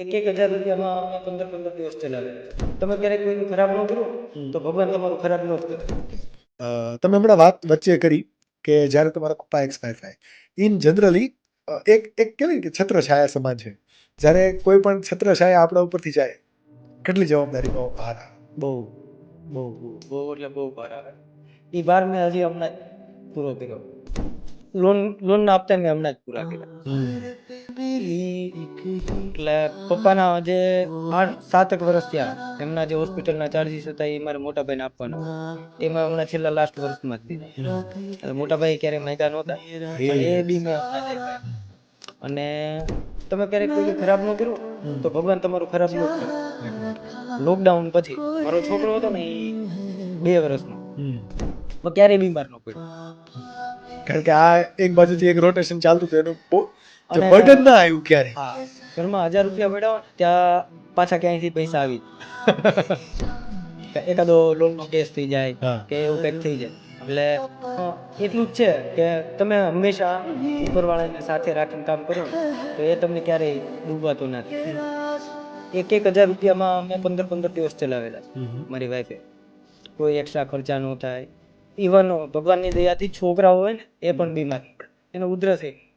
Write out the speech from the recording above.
એક એક હજાર રૂપિયામાં અમે પંદર પંદર દિવસ ચલાવે તમે ક્યારેક કોઈનું ખરાબ ન કરો તો ભગવાન તમારું ખરાબ ન કરે. તમે હમણાં વાત વચ્ચે કરી કે જ્યારે તમારા પપ્પા એક્સપાયર થાય ઇન જનરલી એક એક કેવી કે કે છત્રછાયા સમાન છે? જ્યારે કોઈ પણ છત્રછાયા આપણા ઉપરથી જાય કેટલી જવાબદારીનો ભાર આવે. બહુ બહુ બહુ બહુ એટલે બહુ ભાર આવે. એ ભાર મેં હજી હમણાં પૂરો કર્યો. લોન લોનના આપતા મેં હમણાં જ પૂરા કર્યા. એટલે પપ્પાના જે આઠ સાતક વર્ષ થયા એમના જે હોસ્પિટલના ચાર્જીસ હતા એ મારા મોટા ભાઈને આપવાના એમાં હમણાં છેલ્લા લાસ્ટ વર્ષમાં જ દીધા. એટલે મોટા ભાઈ ક્યારેય મહેતા નહોતા. એ બી મેં. અને તમે ક્યારેક કોઈ ખરાબ ન કર્યું? તો ભગવાન તમારું ખરાબ ન કરે. લોકડાઉન પછી. મારો છોકરો હતો ને એ બે વર્ષનો. ક્યારેય બીમાર ન પડ્યો. કારણ કે આ એક બાજુથી એક રોટેશન ચાલતું હતું એનું બહુ અને- ના આવ્યું ક્યારે ઘરમાં હજાર રૂપિયા પડ્યા ત્યાં પાછા ક્યાંયથી પૈસા આવી. એકાદો લોનનો કેસ થઈ જાય કે એવું કંઈક થઈ જાય. એટલે એટલું જ છે કે તમે હંમેશા ઉપરવાળાને સાથે રાખીને કામ કરો તો એ તમને ક્યારેય ડૂબાતું નથી. એક એક હજાર રૂપિયામાં અમે પંદર પંદર દિવસ ચલાવેલા મારી વાઈફે કોઈ એક્સ્ટ્રા ખર્ચા ન થાય ઇવન ભગવાનની દયાથી છોકરાઓ હોય ને એ પણ બીમાર એનો ઉધરસ નહીં.